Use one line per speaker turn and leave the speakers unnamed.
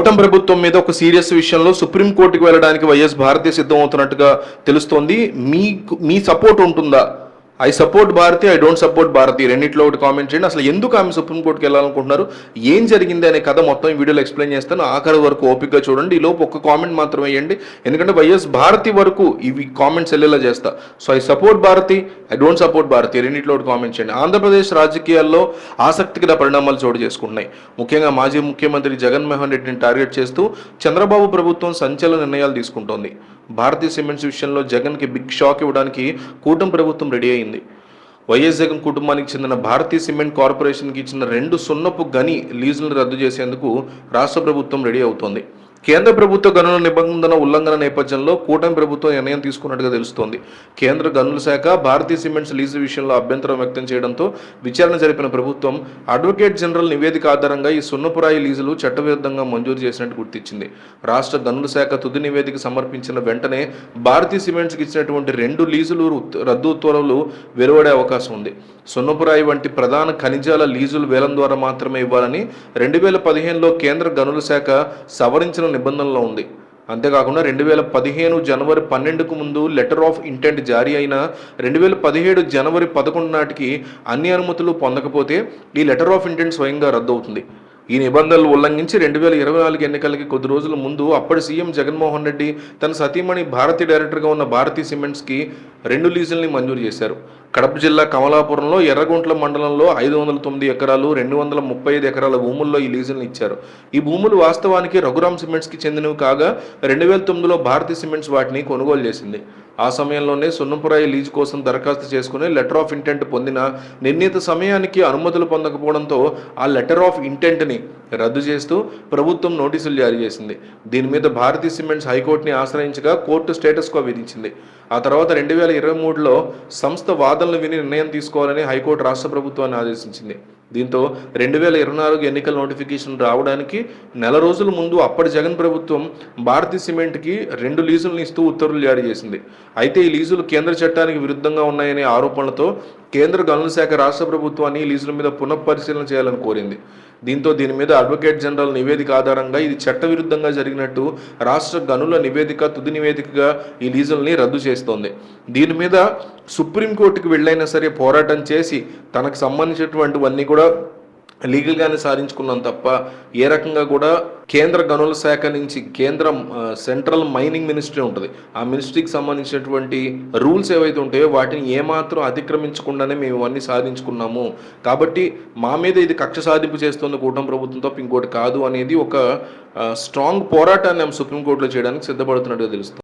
కూటమి ప్రభుత్వం మీద ఒక సీరియస్ విషయంలో సుప్రీంకోర్టుకు వెళ్ళడానికి వైఎస్ భారతీయ సిద్ధం అవుతున్నట్టుగా తెలుస్తోంది. మీకు మీ సపోర్ట్ ఉంటుందా? I support Bharathi I don't support Bharathi రెండింటిలో ఒకటి కామెంట్ చేయండి. అసలు ఎందుకు ఆమె సుప్రీంకోర్టుకి వెళ్ళాలనుకుంటున్నారు? ఏం జరిగింది అనే కథ మొత్తం ఈ వీడియోలో ఎక్స్ప్లెయిన్ చేస్తాను. ఆఖరి వరకు ఓపికగా చూడండి. ఈ లోపు ఒక్క కామెంట్ మాత్రమే వేయండి ఎందుకంటే వైఎస్ భారతి వరకు ఇవి కామెంట్స్ వెళ్ళేలా చేస్తా. So I support Bharathi I don't support Bharathi రెండింటిలో ఒకటి కామెంట్ చేయండి. ఆంధ్రప్రదేశ్ రాజకీయాల్లో ఆసక్తికర పరిణామాలు చోటు చేసుకుంటున్నాయి. ముఖ్యంగా మాజీ ముఖ్యమంత్రి జగన్మోహన్ రెడ్డిని టార్గెట్ చేస్తూ చంద్రబాబు ప్రభుత్వం సంచలన నిర్ణయాలు తీసుకుంటోంది. భారతీయ సిమెంట్స్ విషయంలో జగన్కి బిగ్ షాక్ ఇవ్వడానికి కూటమి ప్రభుత్వం రెడీ అయింది. వైఎస్ జగన్ కుటుంబానికి చెందిన భారతీయ సిమెంట్ కార్పొరేషన్కి ఇచ్చిన రెండు సున్నపు గని లీజులను రద్దు చేసేందుకు రాష్ట్ర ప్రభుత్వం రెడీ అవుతోంది. కేంద్ర ప్రభుత్వ గనుల నిబంధన ఉల్లంఘన నేపథ్యంలో కూటమి ప్రభుత్వం నిర్ణయం తీసుకున్నట్టుగా తెలుస్తోంది. కేంద్ర గనుల శాఖ భారతీయ సిమెంట్స్ లీజు విషయంలో అభ్యంతరం వ్యక్తం చేయడంతో విచారణ జరిపిన ప్రభుత్వం అడ్వకేట్ జనరల్ నివేదిక ఆధారంగా ఈ సున్నపురాయి లీజులు చట్టవిరుద్ధంగా మంజూరు చేసినట్టు గుర్తించింది. రాష్ట్ర గనుల శాఖ తుది నివేదిక సమర్పించిన వెంటనే భారతీయ సిమెంట్స్కి ఇచ్చినటువంటి రెండు లీజులు రద్దు ఉత్తర్వులు వెలువడే అవకాశం ఉంది. సున్నపురాయి వంటి ప్రధాన ఖనిజాల లీజులు వేలం ద్వారా మాత్రమే ఇవ్వాలని రెండు వేల పదిహేనులో కేంద్ర గనుల శాఖ సవరించిన నిబంధనలో ఉంది. అంతేకాకుండా రెండు వేల పదిహేను జనవరి పన్నెండుకు ముందు లెటర్ ఆఫ్ ఇంటెంట్ జారీ అయిన రెండు వేల పదిహేడు జనవరి పదకొండు నాటికి అన్ని అనుమతులు పొందకపోతే ఈ లెటర్ ఆఫ్ ఇంటెంట్ స్వయంగా రద్దు అవుతుంది. ఈ నిబంధనలు ఉల్లంఘించి రెండు వేల ఇరవై నాలుగు ఎన్నికలకి కొద్ది రోజుల ముందు అప్పటి సీఎం జగన్మోహన్ రెడ్డి తన సతీమణి భారతీ డైరెక్టర్గా ఉన్న భారతీ సిమెంట్స్కి రెండు లీజుల్ని మంజూరు చేశారు. కడప జిల్లా కమలాపురంలో ఎర్రగుంట్ల మండలంలో ఐదు వందల తొమ్మిది ఎకరాలు రెండు వందల ముప్పై ఐదు ఎకరాల భూముల్లో ఈ లీజులను ఇచ్చారు. ఈ భూములు వాస్తవానికి రఘురామ్ సిమెంట్స్కి చెందినవి కాగా రెండు వేల తొమ్మిదిలో భారతీ సిమెంట్స్ వాటిని కొనుగోలు చేసింది. ఆ సమయంలోనే సున్నపురాయి లీజు కోసం దరఖాస్తు చేసుకుని లెటర్ ఆఫ్ ఇంటెంట్ పొందిన నిర్ణీత సమయానికి అనుమతులు పొందకపోవడంతో ఆ లెటర్ ఆఫ్ ఇంటెంట్ని రద్దు చేస్తూ ప్రభుత్వం నోటీసులు జారీ చేసింది. దీని మీద భారతీ సిమెంట్స్ హైకోర్టుని ఆశ్రయించగా కోర్టు స్టేటస్ కో విధించింది. ఆ తర్వాత రెండు వేల ఇరవై మూడులో సంస్థ వాదనలు విని నిర్ణయం తీసుకోవాలని హైకోర్టు రాష్ట్ర ప్రభుత్వాన్ని ఆదేశించింది. దీంతో రెండు వేల ఇరవై నాలుగు ఎన్నికల నోటిఫికేషన్ రావడానికి నెల రోజుల ముందు అప్పటి జగన్ ప్రభుత్వం భారతీ సిమెంట్కి రెండు లీజులను ఇస్తూ ఉత్తర్వులు జారీ చేసింది. అయితే ఈ లీజులు కేంద్ర చట్టానికి విరుద్ధంగా ఉన్నాయనే ఆరోపణలతో కేంద్ర గనుల శాఖ రాష్ట్ర ప్రభుత్వాన్ని ఈ లీజుల మీద పునఃపరిశీలన చేయాలని కోరింది. దీంతో దీని మీద అడ్వకేట్ జనరల్ నివేదిక ఆధారంగా ఇది చట్టవిరుద్ధంగా జరిగినట్టు రాష్ట్ర గనుల నివేదిక తుది నివేదికగా ఈ లీజుల్ని రద్దు చేస్తోంది. దీని మీద సుప్రీంకోర్టుకు వెళ్ళైనా సరే పోరాటం చేసి తనకు సంబంధించినటువంటివన్నీ కూడా లీగల్గానే సాధించుకున్నాం తప్ప ఏ రకంగా కూడా కేంద్ర గనుల శాఖ నుంచి కేంద్ర సెంట్రల్ మైనింగ్ మినిస్ట్రీ ఉంటుంది. ఆ మినిస్ట్రీకి సంబంధించినటువంటి రూల్స్ ఏవైతే ఉంటాయో వాటిని ఏమాత్రం అతిక్రమించకుండానే మేము ఇవన్నీ సాధించుకున్నాము. కాబట్టి మా మీద ఇది కక్ష సాధింపు చేస్తుంది కూటమి ప్రభుత్వం తప్ప ఇంకోటి కాదు అనేది ఒక స్ట్రాంగ్ పోరాటాన్ని ఆమె సుప్రీంకోర్టులో చేయడానికి సిద్ధపడుతున్నట్టుగా తెలుస్తుంది.